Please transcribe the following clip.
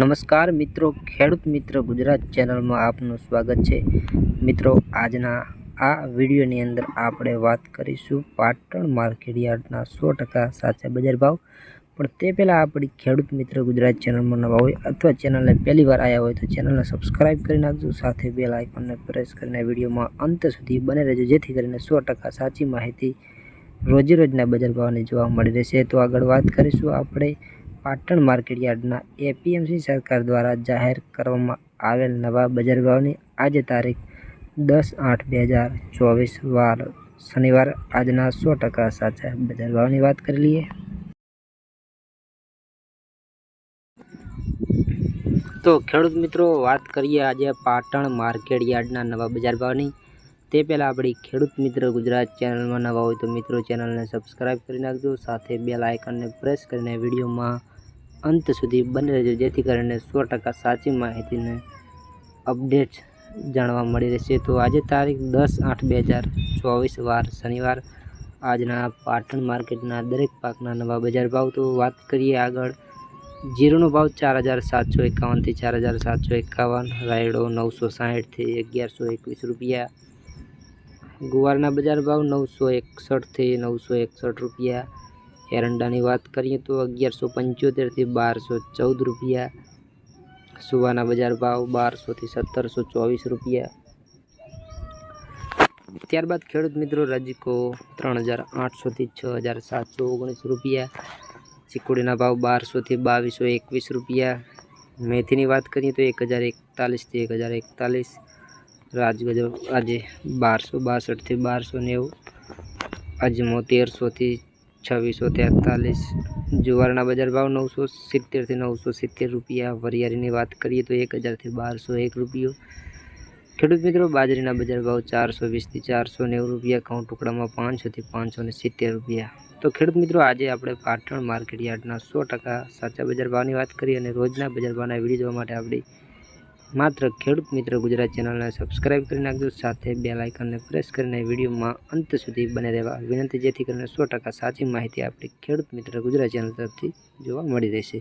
નમસ્કાર મિત્રો, ખેડૂત મિત્ર ગુજરાત ચેનલમાં આપનું સ્વાગત છે. મિત્રો, આજના આ વિડીયોની અંદર આપણે વાત કરીશું પાટણ માર્કેટ યાર્ડના સો ટકા સાચા બજાર ભાવ. પણ તે પહેલાં આપણી ખેડૂત મિત્ર ગુજરાત ચેનલમાં નવા હોય અથવા ચેનલને પહેલી વાર આવ્યા હોય તો ચેનલને સબસ્ક્રાઈબ કરી નાખજો. સાથે બેલ આઇકોનને પ્રેસ કરીને વિડીયોમાં અંત સુધી બને રહેજો. જેથી કરીને સો ટકા સાચી માહિતી રોજે રોજના બજાર ભાવની જોવા મળી રહેશે. તો આગળ વાત કરીશું આપણે પાટણ માર્કેટ યાર્ડના એપીએમસી સરકાર દ્વારા જાહેર કરવામાં આવેલ નવા બજાર ભાવની આજે તારીખ દસ આઠ બે હજાર ચોવીસ વાર શનિવાર આજના સો ટકા સાચા બજાર ભાવની વાત કરી લઈએ. તો ખેડૂત મિત્રો, વાત કરીએ આજે પાટણ માર્કેટ યાર્ડના નવા બજાર ભાવની. તે પહેલાં આપણી ખેડૂત મિત્ર ગુજરાત ચેનલમાં નવા હોય તો મિત્રો ચેનલને સબસ્ક્રાઈબ કરી નાખજો. સાથે બે લાઇકનને પ્રેસ કરીને વિડીયોમાં અંત સુધી બને રહેજો, જેથી કરીને સો ટકા સાચી માહિતીને અપડેટ જાણવા મળી રહેશે. તો આજે તારીખ દસ આઠ બે હજાર ચોવીસ, વાર શનિવાર. આજના પાટણ માર્કેટના દરેક પાકના નવા બજાર ભાવ. તો વાત કરીએ આગળ. જીરોનો ભાવ ચાર હજાર સાતસો એકાવનથી ચાર હજાર સાતસો એકાવન. રાયડો નવસો સાહીઠથી અગિયારસો એકવીસ રૂપિયા. ગુવારના બજાર ભાવ નવસો એકસઠથી નવસો એકસઠ રૂપિયા. એરંડાની વાત કરીએ તો અગિયારસો પંચોતેરથી બારસો ચૌદ રૂપિયા, સુવાના બજાર ભાવ બારસોથી સત્તરસો ચોવીસ રૂપિયા. ત્યારબાદ ખેડૂત મિત્રો રજકો ત્રણ હજાર આઠસોથી છ હજાર સાતસો ઓગણીસ રૂપિયા, ચીકુડીના ભાવ બારસોથી બાવીસો એકવીસ રૂપિયા. મેથીની વાત કરીએ તો એક હજાર એકતાલીસથી એક હજાર એકતાલીસ રાજગજો આજે બારસો બાસઠથી બારસો નેવું અજમો તેરસોથી છવ્વીસો તેતાલીસ. જુવારના બજાર ભાવ નવસો સિત્તેરથી નવસો સિત્તેર રૂપિયા. વરિયાળીની વાત કરીએ તો એક હજારથી બારસો એક રૂપિયો. ખેડૂત મિત્રો, બાજરીના બજાર ભાવ ચારસો વીસથી ચારસો નેવું રૂપિયા. ઘઉં ટુકડામાં પાંચસોથી પાંચસો ને સિત્તેર રૂપિયા. તો ખેડૂત મિત્રો, આજે આપણે પાટણ માર્કેટ યાર્ડના સો ટકા સાચા બજાર ભાવની વાત કરી અને રોજના બજાર ભાવના વીડિયો જોવા માટે આપણી માત્ર ખેડૂત મિત્ર ગુજરાત ચેનલને સબસ્ક્રાઇબ કરી નાખજો, સાથે બે લાઇકનને પ્રેસ કરીને વિડીયોમાં અંત સુધી બને રહેવા વિનંતી, જેથી કરીને સો સાચી માહિતી આપણી ખેડૂત મિત્ર ગુજરાત ચેનલ તરફથી જોવા મળી રહેશે.